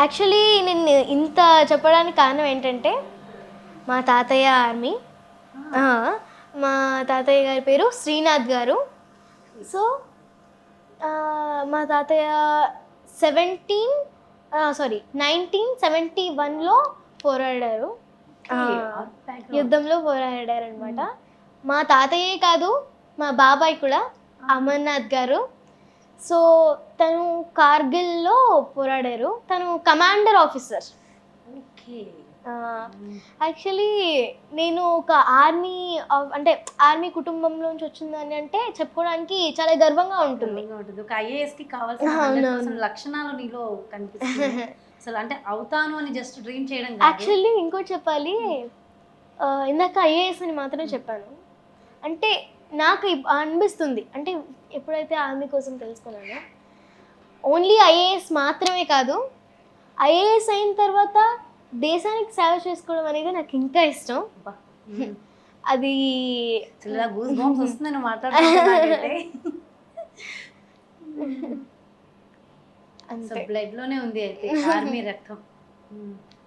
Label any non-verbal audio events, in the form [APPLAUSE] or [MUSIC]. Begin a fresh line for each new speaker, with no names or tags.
Actually నేను ఇంత చెప్పడానికి కారణం ఏంటంటే మా తాతయ్య ఆర్మీ మా తాతయ్య గారి పేరు శ్రీనాథ్ గారు. సో మా తాతయ్య సెవెంటీన్ సారీ నైన్టీన్ సెవెంటీ వన్లో పోరాడారు. యుద్ధంలో పోరాడారు అనమాట మా తాతయ్యే కాదు మా బాబాయ్ కూడా అమర్నాథ్ గారు. సో తను కార్గిల్లో పోరాడారు. తను కమాండర్ ఆఫీసర్.
ఓకే.
యాక్చువల్లీ నేను ఒక ఆర్మీ అంటే ఆర్మీ కుటుంబంలోంచి వచ్చిందని అంటే చెప్పుకోవడానికి చాలా గర్వంగా ఉంటుంది.
ఒక ఐఏఎస్కి కావాల్సిన
అవునవును.
100% లక్షణాలు నీలో కనిపిస్తుంది [LAUGHS] అసలు అంటే అవుతాను అని జస్ట్ డ్రీమ్ చేయడం
యాక్చువల్లీ ఇంకోటి చెప్పాలి. ఇందాక ఐఏఎస్ అని మాత్రమే చెప్పాను. అంటే నాకు అనిపిస్తుంది. అంటే ఎప్పుడైతే ఆర్మీ కోసం తెలుసుకున్నానో ఓన్లీ ఐఏఎస్ మాత్రమే కాదు ఐఏఎస్ అయిన తర్వాత దేశానికి సేవ చేసుకోవడం అనేది నాకు ఇంకా ఇష్టం. అది [LAUGHS]
బ్లడ్లోనే ఉంది అయితే ఆర్మీ రక్తం. [LAUGHS]